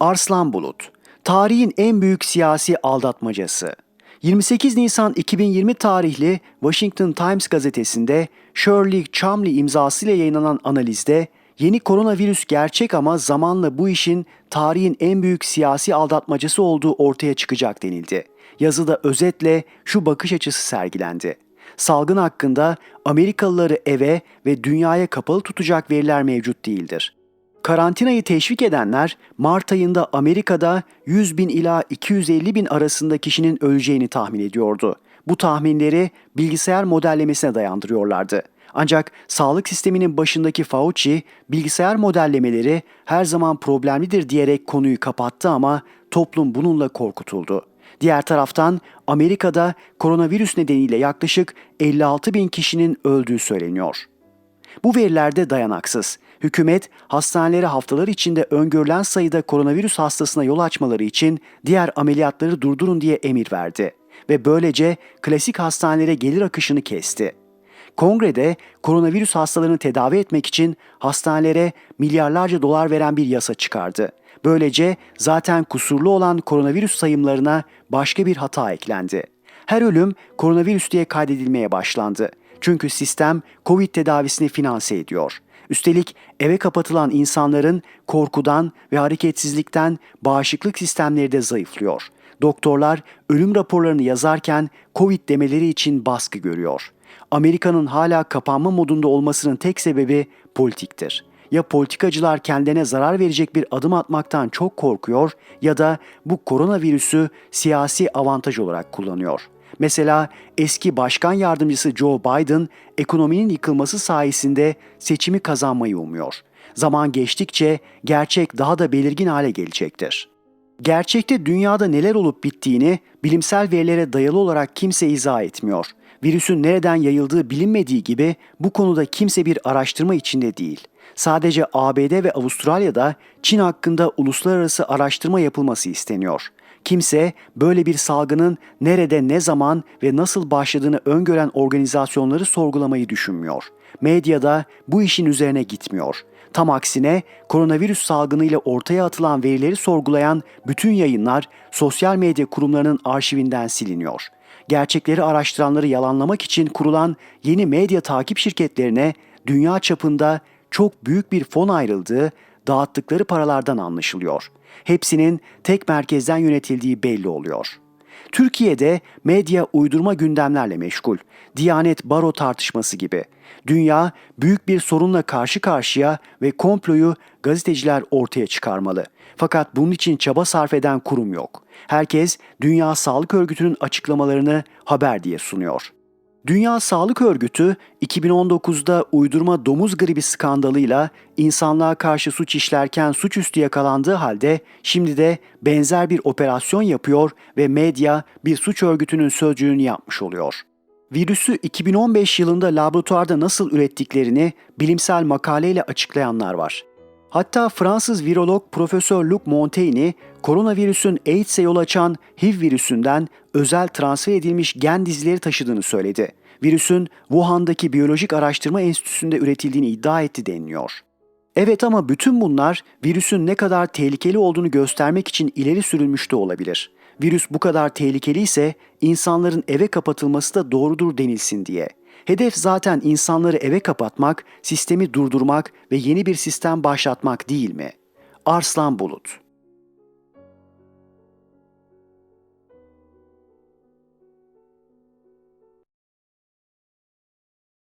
Arslan Bulut, tarihin en büyük siyasi aldatmacası. 28 Nisan 2020 tarihli Washington Times gazetesinde Shirley Chamley imzasıyla yayınlanan analizde yeni koronavirüs gerçek ama zamanla bu işin tarihin en büyük siyasi aldatmacası olduğu ortaya çıkacak denildi. Yazıda özetle şu bakış açısı sergilendi. Salgın hakkında Amerikalıları eve ve dünyaya kapalı tutacak veriler mevcut değildir. Karantinayı teşvik edenler Mart ayında Amerika'da 100 bin ila 250 bin arasında kişinin öleceğini tahmin ediyordu. Bu tahminleri bilgisayar modellemesine dayandırıyorlardı. Ancak sağlık sisteminin başındaki Fauci bilgisayar modellemeleri her zaman problemlidir diyerek konuyu kapattı ama toplum bununla korkutuldu. Diğer taraftan Amerika'da koronavirüs nedeniyle yaklaşık 56 bin kişinin öldüğü söyleniyor. Bu veriler de dayanaksız. Hükümet hastaneleri haftalar içinde öngörülen sayıda koronavirüs hastasına yol açmaları için diğer ameliyatları durdurun diye emir verdi ve böylece klasik hastanelere gelir akışını kesti. Kongrede koronavirüs hastalarını tedavi etmek için hastanelere milyarlarca dolar veren bir yasa çıkardı. Böylece zaten kusurlu olan koronavirüs sayımlarına başka bir hata eklendi. Her ölüm koronavirüs diye kaydedilmeye başlandı. Çünkü sistem Covid tedavisini finanse ediyor. Üstelik eve kapatılan insanların korkudan ve hareketsizlikten bağışıklık sistemleri de zayıflıyor. Doktorlar ölüm raporlarını yazarken Covid demeleri için baskı görüyor. Amerika'nın hala kapanma modunda olmasının tek sebebi politiktir. Ya politikacılar kendine zarar verecek bir adım atmaktan çok korkuyor ya da bu koronavirüsü siyasi avantaj olarak kullanıyor. Mesela eski başkan yardımcısı Joe Biden ekonominin yıkılması sayesinde seçimi kazanmayı umuyor. Zaman geçtikçe gerçek daha da belirgin hale gelecektir. Gerçekte dünyada neler olup bittiğini bilimsel verilere dayalı olarak kimse izah etmiyor. Virüsün nereden yayıldığı bilinmediği gibi bu konuda kimse bir araştırma içinde değil. Sadece ABD ve Avustralya'da Çin hakkında uluslararası araştırma yapılması isteniyor. Kimse böyle bir salgının nerede, ne zaman ve nasıl başladığını öngören organizasyonları sorgulamayı düşünmüyor. Medyada bu işin üzerine gitmiyor. Tam aksine koronavirüs salgınıyla ortaya atılan verileri sorgulayan bütün yayınlar sosyal medya kurumlarının arşivinden siliniyor. Gerçekleri araştıranları yalanlamak için kurulan yeni medya takip şirketlerine dünya çapında çok büyük bir fon ayrıldığı dağıttıkları paralardan anlaşılıyor. Hepsinin tek merkezden yönetildiği belli oluyor. Türkiye'de medya uydurma gündemlerle meşgul. Diyanet baro tartışması gibi. Dünya büyük bir sorunla karşı karşıya ve komployu gazeteciler ortaya çıkarmalı. Fakat bunun için çaba sarf eden kurum yok. Herkes Dünya Sağlık Örgütü'nün açıklamalarını haber diye sunuyor. Dünya Sağlık Örgütü 2019'da uydurma domuz gribi skandalıyla insanlığa karşı suç işlerken suçüstü yakalandığı halde şimdi de benzer bir operasyon yapıyor ve medya bir suç örgütünün sözcüğünü yapmış oluyor. Virüsü 2015 yılında laboratuvarda nasıl ürettiklerini bilimsel makaleyle açıklayanlar var. Hatta Fransız virolog Profesör Luc Montaigne, koronavirüsün AIDS'e yol açan HIV virüsünden özel transfer edilmiş gen dizileri taşıdığını söyledi. Virüsün Wuhan'daki Biyolojik Araştırma Enstitüsü'nde üretildiğini iddia etti deniliyor. Evet ama bütün bunlar virüsün ne kadar tehlikeli olduğunu göstermek için ileri sürülmüş de olabilir. Virüs bu kadar tehlikeli ise insanların eve kapatılması da doğrudur denilsin diye. Hedef zaten insanları eve kapatmak, sistemi durdurmak ve yeni bir sistem başlatmak değil mi? Arslan Bulut